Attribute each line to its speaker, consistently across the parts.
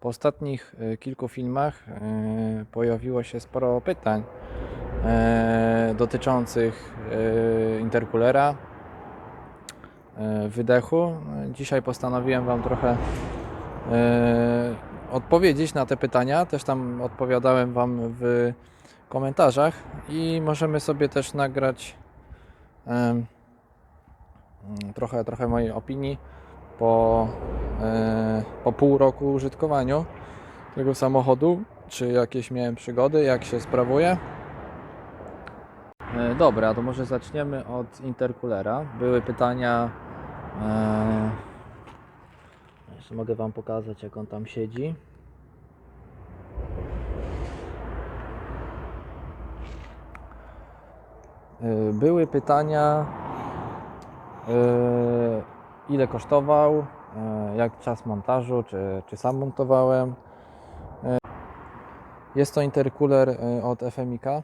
Speaker 1: Po ostatnich e, kilku filmach e, pojawiło się sporo pytań e, dotyczących interkulera, wydechu. Dzisiaj postanowiłem Wam trochę odpowiedzieć na te pytania. Też tam odpowiadałem Wam w komentarzach i możemy sobie też nagrać trochę, trochę mojej opinii po, po pół roku użytkowaniu tego samochodu, czy jakieś miałem przygody, jak się sprawuje. E, Dobra, to może zaczniemy od interkulera. Były pytania. E, jeszcze mogę Wam pokazać, jak on tam siedzi. E, Były pytania, e, ile kosztował, e, jak czas montażu, czy, czy sam montowałem. E, Jest to intercooler e, od FMIK. E,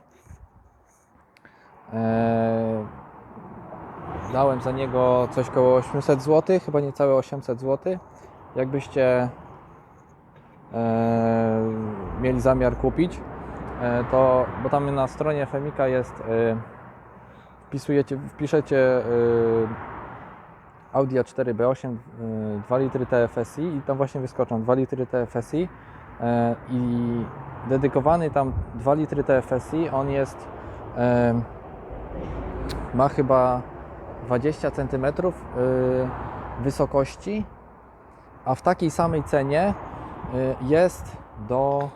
Speaker 1: Dałem za niego coś koło 800 zł, chyba niecałe 800 zł. Jakbyście e, mieli zamiar kupić, e, to bo tam na stronie FMIK jest e, wpisujecie, wpiszecie e, Audi A4 B8 e, 2 litry TFSI i tam właśnie wyskoczą 2 litry TFSI e, i dedykowany tam 2 litry TFSI on jest e, ma chyba 20 cm wysokości, a w takiej samej cenie y, jest do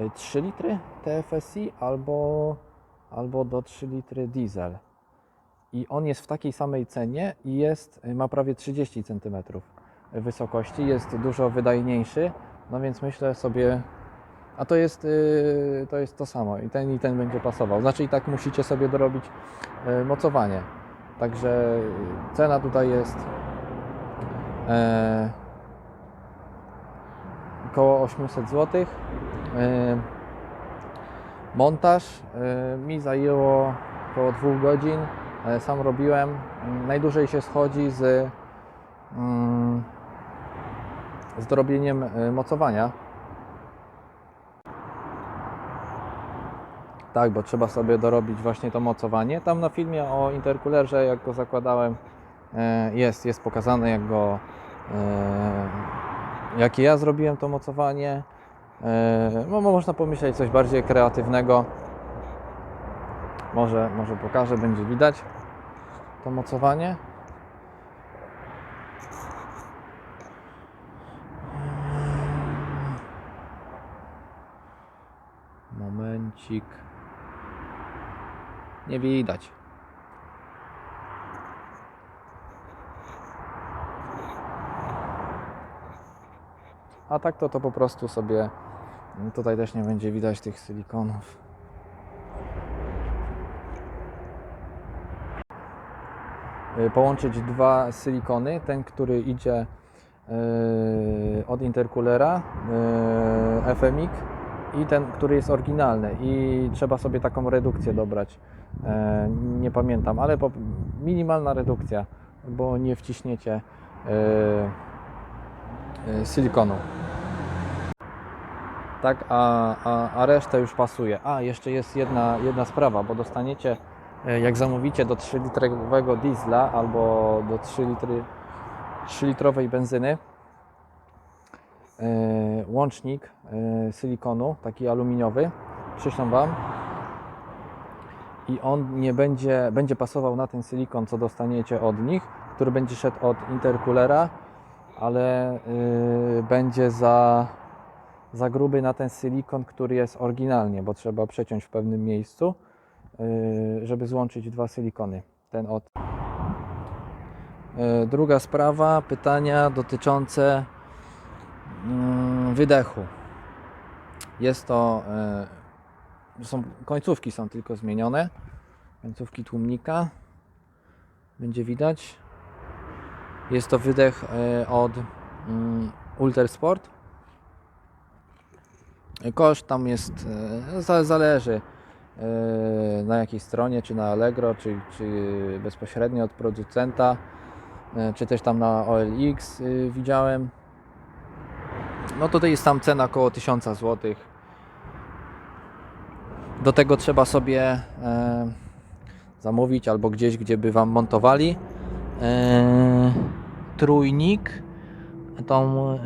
Speaker 1: y, 3 litry TFSI albo, albo do 3 litry diesel. I on jest w takiej samej cenie i jest, y, ma prawie 30 cm wysokości, jest dużo wydajniejszy, no więc myślę sobie, a to jest, y, to jest to samo i ten i ten będzie pasował. Znaczy i tak musicie sobie dorobić y, mocowanie. Także cena tutaj jest e, około 800 zł. E, montaż e, mi zajęło około 2 godzin. E, sam robiłem. Mm, Najdłużej się schodzi z, mm, z dorobieniem e, mocowania. Tak, bo trzeba sobie dorobić właśnie to mocowanie. Tam na filmie o interkulerze, jak go zakładałem, e, jest, jest pokazane, jak go, jakie ja zrobiłem to mocowanie. No, można pomyśleć coś bardziej kreatywnego. Może, może pokażę, będzie widać to mocowanie. Momencik. Nie widać. A tak to to po prostu sobie tutaj też nie będzie widać tych silikonów. Połączyć dwa silikony, ten który idzie y, od intercoolera y, FMIC i ten, który jest oryginalny i trzeba sobie taką redukcję dobrać. E, nie pamiętam, ale minimalna redukcja, bo nie wciśniecie silikonu. Tak, a, a, a reszta już pasuje. A, jeszcze jest jedna, jedna sprawa, bo dostaniecie, jak zamówicie do 3-litrowego diesla albo do 3 litry 3-litrowej benzyny, e, łącznik e, silikonu, taki aluminiowy, przyślą Wam. I on nie będzie, będzie pasował na ten silikon, co dostaniecie od nich, który będzie szedł od intercoolera, ale y, będzie za, za gruby na ten silikon, który jest oryginalnie, bo trzeba przeciąć w pewnym miejscu, żeby złączyć dwa silikony. Ten od. Y, druga sprawa, pytania dotyczące mm, wydechu. Jest to y, są, końcówki są tylko zmienione. Końcówki tłumnika. Będzie widać. Jest to wydech od mm, Ultersport. Koszt tam jest, za- zależy na jakiej stronie, czy na Allegro, czy, czy bezpośrednio od producenta, e, czy też tam na OLX y, widziałem. no to jest tam cena około 1000 zł. Do tego trzeba sobie e, zamówić albo gdzieś, gdzie by Wam montowali e, trójnik, tą e,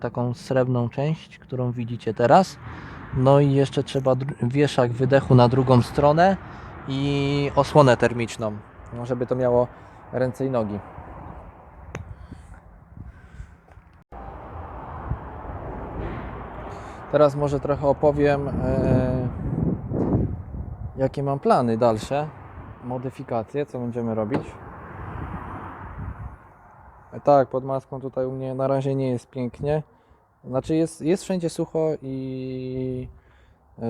Speaker 1: taką srebrną część, którą widzicie teraz. No i jeszcze trzeba wieszak wydechu na drugą stronę i osłonę termiczną, no, żeby to miało ręce i nogi. Teraz może trochę opowiem, e, jakie mam plany dalsze, modyfikacje, co będziemy robić. E, Tak, pod maską tutaj u mnie na razie nie jest pięknie. Znaczy jest, jest wszędzie sucho i yy,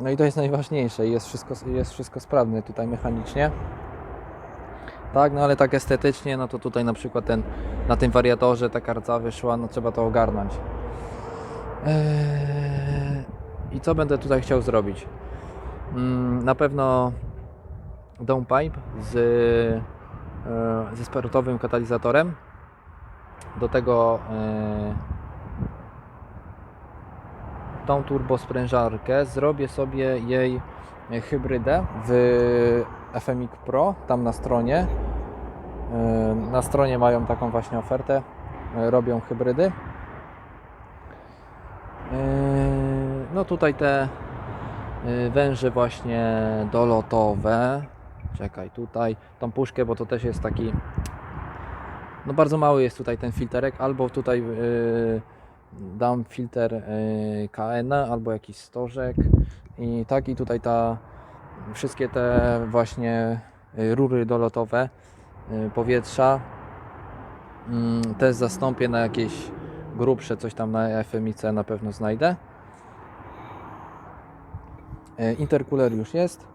Speaker 1: no i to jest najważniejsze. Jest wszystko, jest wszystko sprawne tutaj mechanicznie. Tak, no ale tak estetycznie, no to tutaj na przykład ten, na tym wariatorze taka rdza wyszła, no trzeba to ogarnąć. Eee, I co będę tutaj chciał zrobić? Mm, Na pewno downpipe z, e, ze sportowym katalizatorem. Do tego tą turbosprężarkę. Zrobię sobie jej hybrydę w FMX Pro, tam na stronie. E, Na stronie mają taką właśnie ofertę. E, Robią hybrydy. Yy, No tutaj te yy, węże właśnie dolotowe. Czekaj, tutaj tą puszkę, bo to też jest taki. No bardzo mały jest tutaj ten filterek, albo tutaj yy, dam filtr yy, KN, albo jakiś stożek. I tak i tutaj ta wszystkie te właśnie yy, rury dolotowe yy, powietrza mm, też zastąpię na jakieś grubsze, coś tam na FMIC na pewno znajdę. E, Intercooler już jest.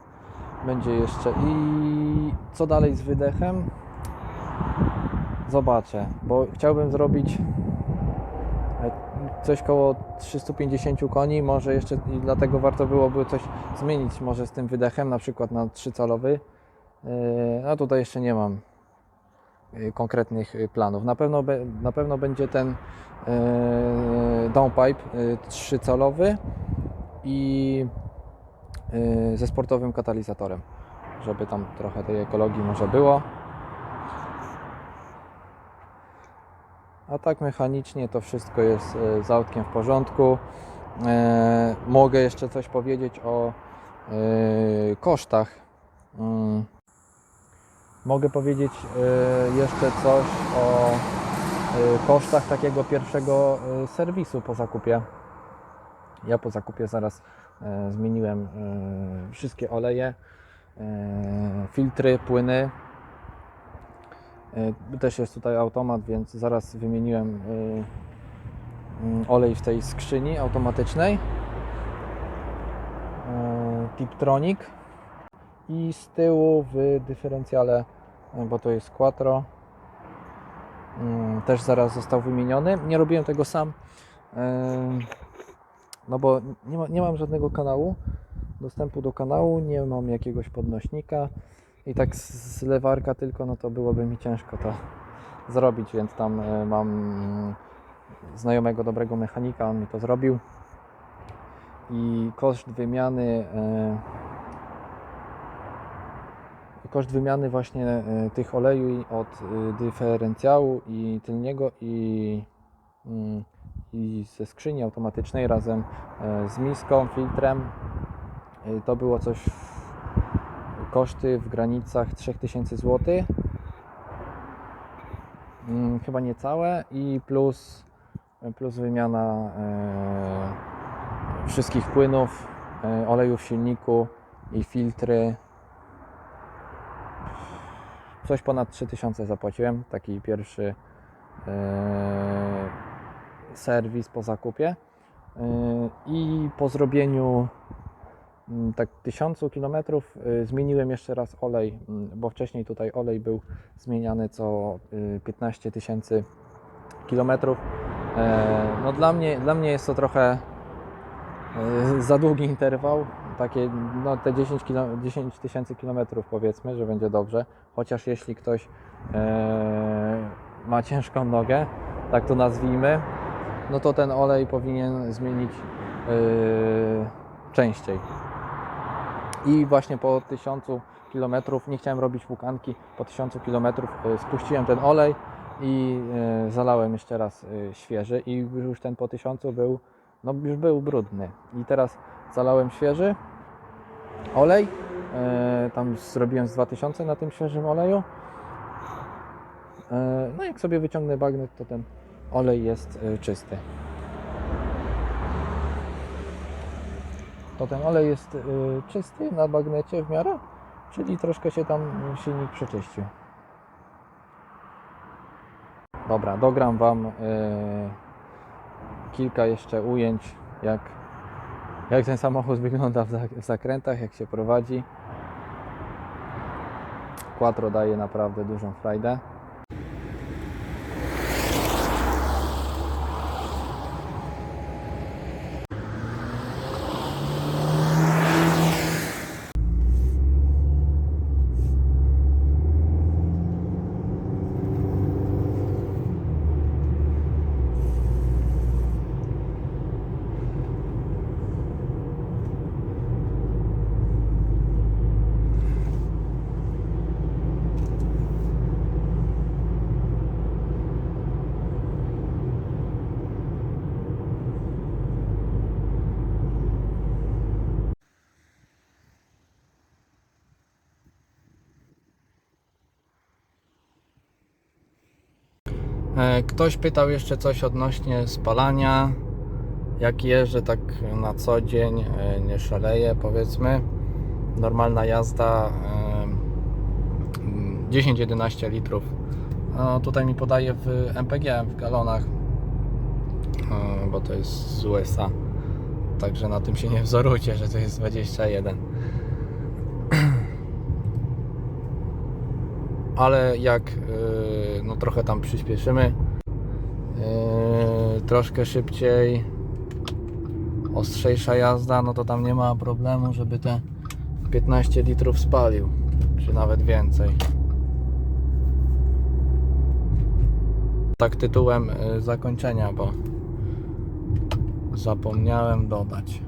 Speaker 1: Będzie jeszcze i co dalej z wydechem? Zobaczę, bo chciałbym zrobić e, coś koło 350 koni, może jeszcze i dlatego warto byłoby coś zmienić może z tym wydechem, na przykład na 3-calowy. E, No tutaj jeszcze nie mam y, konkretnych y, planów. Na pewno, na pewno będzie ten e, downpipe y, 3-calowy i ze sportowym katalizatorem, żeby tam trochę tej ekologii może było. A tak mechanicznie to wszystko jest y, z autkiem w porządku. E, Mogę jeszcze coś powiedzieć o y, kosztach. Mm. Mogę powiedzieć jeszcze coś o kosztach takiego pierwszego serwisu po zakupie. Ja po zakupie zaraz e, zmieniłem e, wszystkie oleje, e, filtry, płyny. E, też jest tutaj automat, więc zaraz wymieniłem e, mm, olej w tej skrzyni automatycznej. E, Tiptronic i z tyłu w dyferencjale, bo to jest Quattro, mm, też zaraz został wymieniony. Nie robiłem tego sam, no bo nie, ma, nie mam żadnego kanału, dostępu do kanału, nie mam jakiegoś podnośnika i tak z lewarka tylko, no to byłoby mi ciężko to zrobić, więc tam e, mam znajomego, dobrego mechanika, on mi to zrobił. I koszt wymiany e, koszt wymiany właśnie e, tych oleju od dyferencjału i tylniego i, mm, i ze skrzyni automatycznej razem z miską, filtrem. To było coś koszty w granicach 3000 zł Mm, chyba niecałe i plus, plus wymiana e, wszystkich płynów, e, oleju w silniku i filtry. Coś ponad 3000 zapłaciłem, taki pierwszy e, serwis po zakupie. I po zrobieniu tak 1000 km zmieniłem jeszcze raz olej, mm, bo wcześniej tutaj olej był zmieniany co y, 15 tysięcy kilometrów. E, No dla mnie, dla mnie jest to trochę e, za długi interwał, takie no te 10 kilo- 10 tysięcy kilometrów powiedzmy, że będzie dobrze, chociaż jeśli ktoś e, ma ciężką nogę, tak to nazwijmy, no to ten olej powinien zmienić częściej. I właśnie po 1000 km, nie chciałem robić pukanki, po 1000 km y, spuściłem ten olej i y, zalałem jeszcze raz y, świeży i już ten po 1000 był, no już był brudny. I teraz zalałem świeży olej, tam zrobiłem z 2000 na tym świeżym oleju. No jak sobie wyciągnę bagnet, to ten olej jest czysty. To ten olej jest y, czysty na bagnecie w miarę, czyli troszkę się tam silnik przeczyścił. Dobra, dogram Wam y, kilka jeszcze ujęć, jak, jak ten samochód wygląda w, zak- w zakrętach, jak się prowadzi. Quattro daje naprawdę dużą frajdę. Ktoś pytał jeszcze coś odnośnie spalania. Jak jeżdżę tak na co dzień, e, nie szaleję powiedzmy. Normalna jazda e, mm, 10-11 litrów. No, tutaj mi podaje w MPG, w galonach, e, bo to jest z USA. Także na tym się nie wzorujcie, że to jest 21. ale jak yy, no trochę tam przyspieszymy, yy, troszkę szybciej, ostrzejsza jazda, no to tam nie ma problemu, żeby te 15 litrów spalił, czy nawet więcej. Tak tytułem yy, zakończenia, bo zapomniałem dodać.